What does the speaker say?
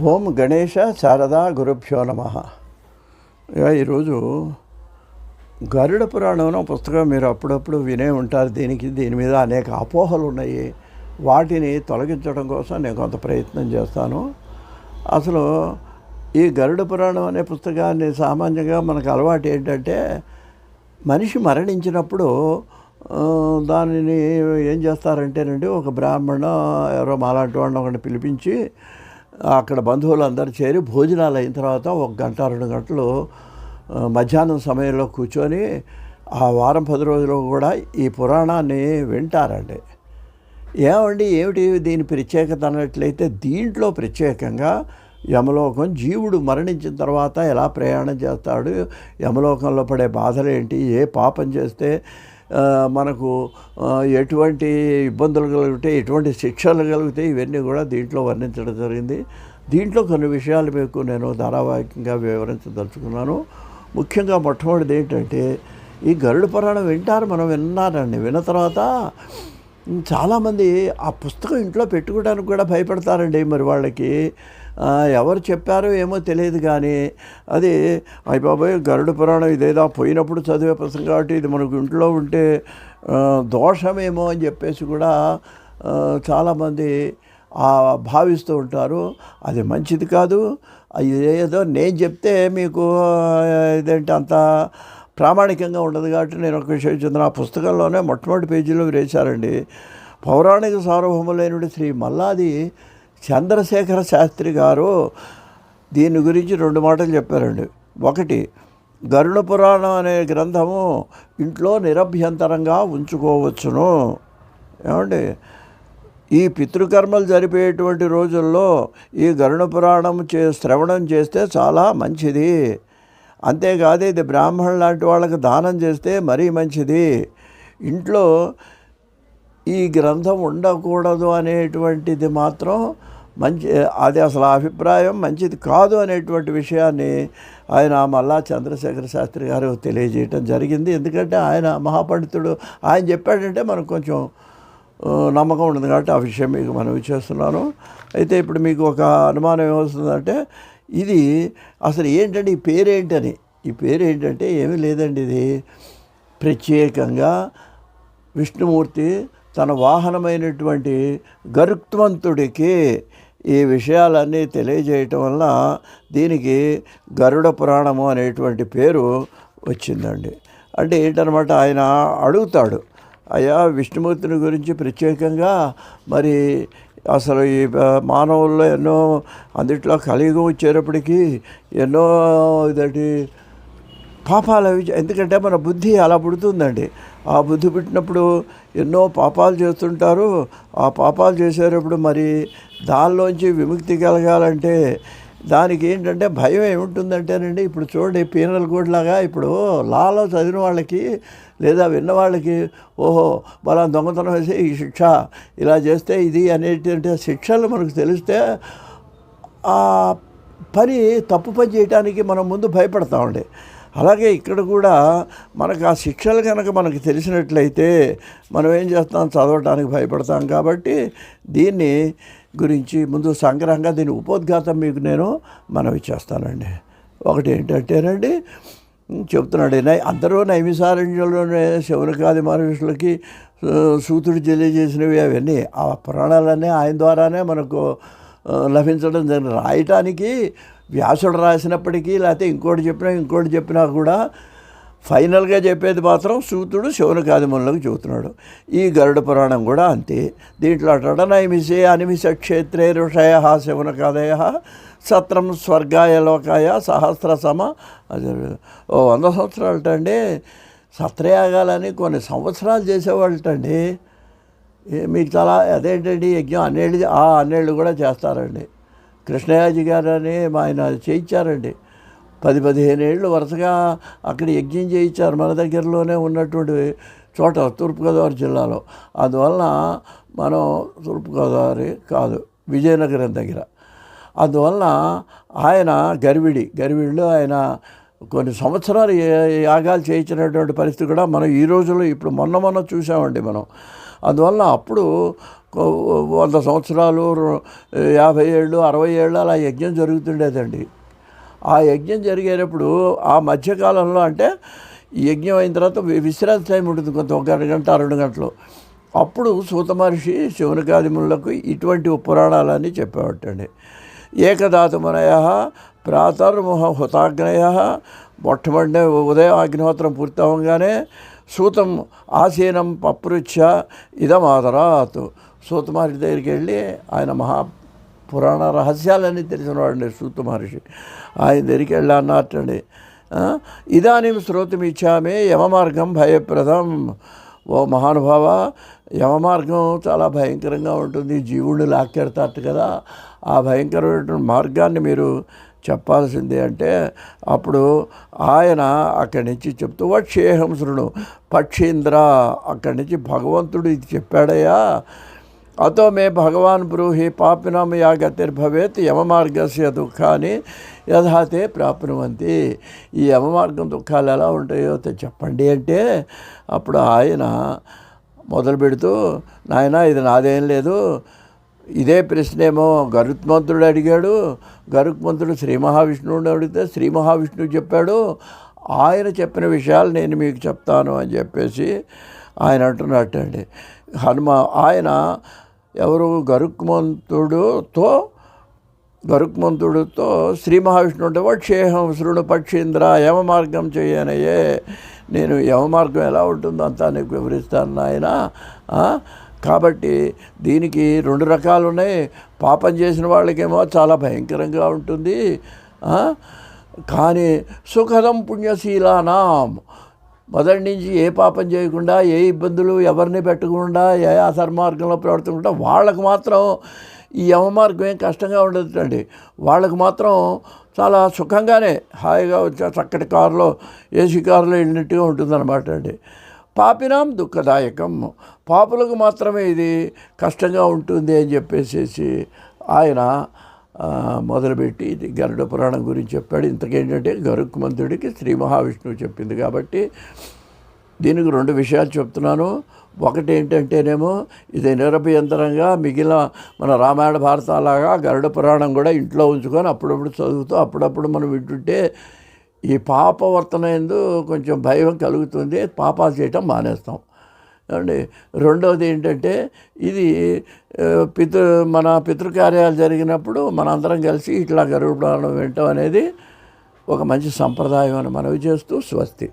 ఓం గణేష శారదా గురుభ్యో నమ. ఈరోజు గరుడ పురాణం పుస్తకం మీరు అప్పుడప్పుడు వినే ఉంటారు. దీనికి దీని మీద అనేక అపోహలు ఉన్నాయి. వాటిని తొలగించడం కోసం నేను కొంత ప్రయత్నం చేస్తాను. అసలు ఈ గరుడ పురాణం అనే పుస్తకాన్ని సామాన్యంగా మనకు అలవాటు ఏంటంటే మనిషి మరణించినప్పుడు దానిని ఏం చేస్తారంటేనండి ఒక బ్రాహ్మణ ఎవరో మాలాంటి వాడిని ఒకటి పిలిపించి అక్కడ బంధువులు అందరూ చేరి భోజనాలు అయిన తర్వాత ఒక గంట రెండు గంటలు మధ్యాహ్నం సమయంలో కూర్చొని ఆ వారం పది రోజులు కూడా ఈ పురాణాన్ని వింటారండి. ఏమండి ఏమిటి దీని ప్రత్యేకత అన్నట్లయితే దీంట్లో ప్రత్యేకంగా యమలోకం జీవుడు మరణించిన తర్వాత ఎలా ప్రయాణం చేస్తాడు యమలోకంలో పడే బాధలు ఏంటి ఏ పాపం చేస్తే మనకు ఎటువంటి ఇబ్బందులు కలిగితే ఎటువంటి శిక్షలు కలుగుతాయి ఇవన్నీ కూడా దీంట్లో వర్ణించడం జరిగింది. దీంట్లో కొన్ని విషయాలు మీకు నేను ధారావాహికంగా వివరించదలుచుకున్నాను. ముఖ్యంగా మొట్టమొదటిది ఏంటంటే ఈ గరుడ పురాణం వింటారు మనం విన్నారండి. విన్న తర్వాత చాలామంది ఆ పుస్తకం ఇంట్లో పెట్టుకోవడానికి కూడా భయపడతారండి. మరి వాళ్ళకి ఎవరు చెప్పారో ఏమో తెలియదు కానీ అది అయ్య గరుడ పురాణం ఇదేదో పోయినప్పుడు చదివే పుస్తకం కాబట్టి ఇది మనకు ఇంట్లో ఉంటే దోషమేమో అని చెప్పేసి కూడా చాలామంది భావిస్తూ ఉంటారు. అది మంచిది కాదు. అది ఏదో నేను చెప్తే మీకు ఇదేంటి అంత ప్రామాణికంగా ఉండదు కాబట్టి నేను ఒక విషయం చెందిన ఆ పుస్తకంలోనే మొట్టమొదటి పేజీలో వేశారండి. పౌరాణిక సార్వభౌములైన శ్రీ మల్లాది చంద్రశేఖర శాస్త్రి గారు దీని గురించి రెండు మాటలు చెప్పారండి. ఒకటి గరుడ పురాణం అనే గ్రంథము ఇంట్లో నిరభ్యంతరంగా ఉంచుకోవచ్చును. ఏమండి? ఈ పితృకర్మలు జరిపేటువంటి రోజుల్లో ఈ గరుణ పురాణం చే శ్రవణం చేస్తే చాలా మంచిది. అంతేకాదు ఇది బ్రాహ్మణులు లాంటి వాళ్ళకి దానం చేస్తే మరీ మంచిది. ఇంట్లో ఈ గ్రంథం ఉండకూడదు అనేటువంటిది మాత్రం మంచి అది అసలు ఆ అభిప్రాయం మంచిది కాదు అనేటువంటి విషయాన్ని ఆయన మళ్ళా చంద్రశేఖర శాస్త్రి గారు తెలియజేయటం జరిగింది. ఎందుకంటే ఆయన మహాపండితుడు. ఆయన చెప్పాడంటే మనకు కొంచెం నమ్మకం ఉంటుంది కాబట్టి ఆ విషయం మీకు మనం చేస్తున్నాను అయితే ఇప్పుడు మీకు ఒక అనుమానం ఏమొస్తుందంటే ఇది అసలు ఏంటంటే ఈ పేరేంటని? ఈ పేరు ఏంటంటే ఏమీ లేదండి ఇది. ప్రత్యేకంగా విష్ణుమూర్తి తన వాహనమైనటువంటి గరుత్మంతుడికి ఈ విషయాలన్నీ తెలియజేయటం వల్ల దీనికి గరుడ పురాణము అనేటువంటి పేరు వచ్చిందండి. అంటే ఏంటనమాట ఆయన అడుగుతాడు అయ్యా విష్ణుమూర్తిని గురించి ప్రత్యేకంగా మరి అసలు ఈ మానవుల్లో ఎన్నో అందుట్లో కలియుగం వచ్చేటప్పటికీ ఎన్నో ఇదటి పాపాలు ఎందుకంటే మన బుద్ధి అలా పుడుతుందండి. ఆ బుద్ధి పుట్టినప్పుడు ఎన్నో పాపాలు చేస్తుంటారు. ఆ పాపాలు చేసేటప్పుడు మరి దానిలోంచి విముక్తి కలగాలంటే దానికి ఏంటంటే భయం ఏముంటుందంటేనండి ఇప్పుడు చూడండి పీనల్ కోడ్ లాగా ఇప్పుడు లాలో చదివిన వాళ్ళకి లేదా విన్న వాళ్ళకి ఓహో బలా దొంగతనం వేసి ఈ శిక్ష ఇలా చేస్తే ఇది అనేటువంటి శిక్షలు మనకు తెలిస్తే ఆ పని తప్పు పని చేయడానికి మనం ముందు భయపడతామండి. అలాగే ఇక్కడ కూడా మనకు ఆ శిక్షలు కనుక మనకు తెలిసినట్లయితే మనం ఏం చేస్తాం? చదవటానికి భయపడతాం కాబట్టి దీన్ని గురించి ముందు సంగ్రహంగా దీని ఉపోద్ఘాతం మీకు నేను మనవి చేస్తానండి. ఒకటి ఏంటంటేనండి చెప్తున్నాడు నై అందరూ నైమిసారణ్యంలోనే శౌనకాది మహర్షులకి సూతుడు తెలియజేసినవి అవన్నీ ఆ పురాణాలన్నీ ఆయన ద్వారానే మనకు లభించడం జరిగింది. రాయటానికి వ్యాసుడు రాసినప్పటికీ లేకపోతే ఇంకోటి చెప్పినా ఇంకోటి చెప్పినా కూడా ఫైనల్గా చెప్పేది మాత్రం సూతుడు శౌనకాదిములకు చెబుతున్నాడు ఈ గరుడ పురాణం కూడా అంతే. దీంట్లో అట నైమిషే అనిమిష క్షేత్రే ఋషయ శివనకాదయ సత్రం స్వర్గాయ లోకాయ సహస్ర సమ ఓ వంద సంవత్సరాలటండి. సత్రయాగాలని కొన్ని సంవత్సరాలు చేసేవాళ్ళటండి. మీకు చాలా అదేంటండి? యజ్ఞం అన్నేళ్ళు ఆ అన్నేళ్ళు కూడా చేస్తారండి. కృష్ణయాజి గారు అని ఆయన చేయించారండి. పది పదిహేను ఏళ్ళు వరుసగా అక్కడ యజ్ఞం చేయించారు మన దగ్గరలోనే ఉన్నటువంటి చోట తూర్పుగోదావరి జిల్లాలో. అందువలన మనం తూర్పుగోదావరి కాదు విజయనగరం దగ్గర. అందువలన ఆయన గర్విడి గర్విడిలో ఆయన కొన్ని సంవత్సరాలు యాగాలు చేయించినటువంటి పరిస్థితి కూడా మనం ఈ రోజుల్లో ఇప్పుడు మొన్న మొన్న చూసామండి మనం. అందువల్ల అప్పుడు వంద సంవత్సరాలు యాభై ఏళ్ళు అరవై ఏళ్ళు అలా యజ్ఞం జరుగుతుండేదండి. ఆ యజ్ఞం జరిగేటప్పుడు ఆ మధ్యకాలంలో అంటే యజ్ఞం అయిన తర్వాత వి- విశ్రాంతి టైం ఉంటుంది కొంత ఒక గంట రెండు గంటలు. అప్పుడు సూత మహర్షి శివనకాదిములకు ఇటువంటి పురాణాలన్నీ చెప్పేవాటండి. ఏకదాతమనయ ప్రాతర్ముహ హుతాగ్నయ మొట్టమొదటి ఉదయం అగ్నిహోత్రం పూర్తవంగానే సూతం ఆసీనం పప్రుచ్ఛ ఇదమాదరాత్. సూత మహర్షి దగ్గరికి వెళ్ళి ఆయన మహా పురాణ రహస్యాలన్నీ తెలిసినవాడండి సూత మహర్షి. ఆయన దగ్గరికి వెళ్ళి అన్నట్టండి ఆ, ఇదానీం శ్రోతమిచ్చామే యమమార్గం భయప్రదం. ఓ మహానుభావ యమమార్గం చాలా భయంకరంగా ఉంటుంది జీవుడు లాక్కెడతాడు కదా. ఆ భయంకరమైనటువంటి మార్గాన్ని మీరు చెప్పాల్సిందే అంటే అప్పుడు ఆయన అక్కడి నుంచి చెప్తూ వక్షేహంసుడు పక్షీంద్ర అక్కడి నుంచి భగవంతుడు ఇది చెప్పాడయ్యా. అతో మే భగవాన్ బ్రూహి పాపినామ యా గతిర్భవేత్ యమమార్గస్య దుఃఖాన్ని యథాతే ప్రాప్నువంతి. ఈ యమమార్గం దుఃఖాలు ఎలా ఉంటాయో చెప్పండి అంటే అప్పుడు ఆయన మొదలు పెడుతూ నాయన ఇది నాదేం లేదు. ఇదే ప్రశ్నేమో గరుత్మంతుడు అడిగాడు. గరుత్మంతుడు శ్రీ మహావిష్ణువుని అడిగితే శ్రీ మహావిష్ణువు చెప్పాడు. ఆయన చెప్పిన విషయాలు నేను మీకు చెప్తాను అని చెప్పేసి ఆయన అంటున్నట్టండి హనుమ ఆయన ఎవరు గరుక్మంతుడుతో గరుక్మంతుడితో శ్రీ మహావిష్ణువు అంటే వక్షేహంసురుడు పక్షీంద్ర యమ మార్గం చేయనయే నేను యమ మార్గం ఎలా ఉంటుందో అంతా నీకు వివరిస్తాను నాయన. కాబట్టి దీనికి రెండు రకాలు ఉన్నాయి. పాపం చేసిన వాళ్ళకేమో చాలా భయంకరంగా ఉంటుంది. కానీ సుఖదం పుణ్యశీలానాం. మొదటి నుంచి ఏ పాపం చేయకుండా ఏ ఇబ్బందులు ఎవరిని పెట్టకుండా ఏ అసర్మార్గంలో ప్రవర్తించకుండా వాళ్ళకు మాత్రం ఈ యమమార్గం ఏం కష్టంగా ఉండదండి. వాళ్ళకు మాత్రం చాలా సుఖంగానే హాయిగా వచ్చే చక్కటి కారులో ఏసీ కారులో వెళ్ళినట్టుగా ఉంటుందన్నమాట అండి. పాపినాం దుఃఖదాయకం. పాపులకు మాత్రమే ఇది కష్టంగా ఉంటుంది అని చెప్పేసేసి ఆయన మొదలుపెట్టి ఇది గరుడ పురాణం గురించి చెప్పాడు. ఇంతకేంటంటే గరుక్మంతుడికి శ్రీ మహావిష్ణువు చెప్పింది కాబట్టి దీనికి రెండు విషయాలు చెప్తున్నాను. ఒకటి ఏంటంటేనేమో ఇది నిరభ్యంతరంగా మిగిలిన మన రామాయణ భారతాలాగా గరుడ పురాణం కూడా ఇంట్లో ఉంచుకొని అప్పుడప్పుడు చదువుతూ అప్పుడప్పుడు మనం వింటుంటే ఈ పాపవర్తన ఎందు కొంచెం భయం కలుగుతుంది. పాపాలు చేయటం మానేస్తాం. ఏమండి? రెండవది ఏంటంటే ఇది పితృ మన పితృకార్యాలు జరిగినప్పుడు మనందరం కలిసి ఇట్లా గరుడ పురాణం వినటం అనేది ఒక మంచి సంప్రదాయం అని మనవి చేస్తూ స్వస్తి.